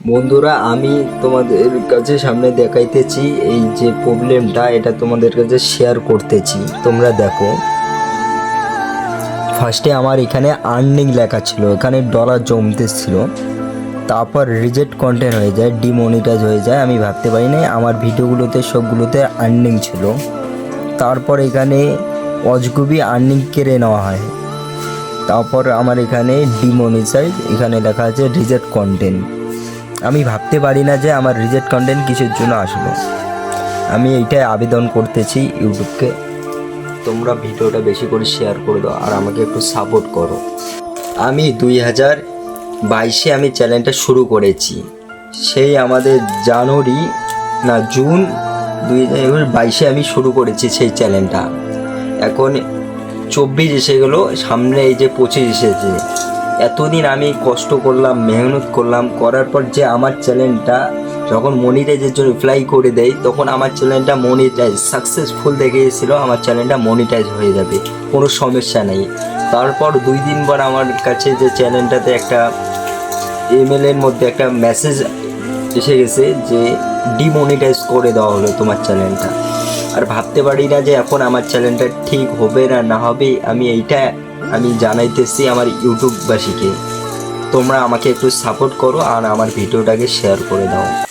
বন্ধুরা, আমি তোমাদের কাছে সামনে দেখাইতেছি এই যে প্রবলেমটা, এটা তোমাদের কাছে শেয়ার করতেছি। তোমরা দেখো। ফার্স্টে আমার এখানে আর্নিং লেখা ছিল, এখানে ডলার জমতেছিল। তারপর রিজেক্ট কন্টেন্ট হয়ে যায় ডিমনিটাইজ হয়ে যায়, আমি ভাবতে পারি নাই, আমার ভিডিওগুলোতে সবগুলোতে আর্নিং ছিল। তারপর এখানে অজগুবি আর্নিং কেড়ে নেওয়া হয়। তারপর আমার এখানে ডিমনিটাইজ এখানে লেখা আছে রিজেক্ট কন্টেন্ট আমি ভাবতে পারি না যে আমার রিজেক্ট কন্টেন্ট কিসের জন্য আসলো। আমি এইটাই আবেদন করতেছি ইউটিউবকে। তোমরা ভিডিওটা বেশি করে শেয়ার করে দাও আর আমাকে একটু সাপোর্ট করো। আমি দুই হাজার বাইশে আমি চ্যানেলটা শুরু করেছি। সেই আমাদের জানুয়ারি না জুন দুই হাজার বাইশে আমি শুরু করেছি সেই চ্যানেলটা এখন চব্বিশ এসে গেলো, সামনে এই যে পঁচিশ এসেছে। এতদিন আমি কষ্ট করলাম, মেহনত করলাম, করার পর যে আমার চ্যানেলটা যখন মনিটাইজের জন্য রিপ্লাই করে দেয়, তখন আমার চ্যানেলটা মনিটাইজ সাকসেসফুল দেখে দেখিয়েছিল আমার চ্যানেলটা মনিটাইজ হয়ে যাবে, কোনো সমস্যা নেই। তারপর দুই দিন পর আমার কাছে যে চ্যানেলটাতে একটা ইমেলের মধ্যে একটা মেসেজ এসে গেছে যে ডিমনিটাইজ করে দেওয়া হলো তোমার চ্যানেলটা আর ভাবতে পারি না যে এখন আমার চ্যানেলটা ঠিক হবে না না হবে, আমি এইটা আমি জানাইতেছি আমার ইউটিউববাসীকে। তোমরা আমাকে একটু সাপোর্ট করো আর আমার ভিডিওটাকে শেয়ার করে দাও।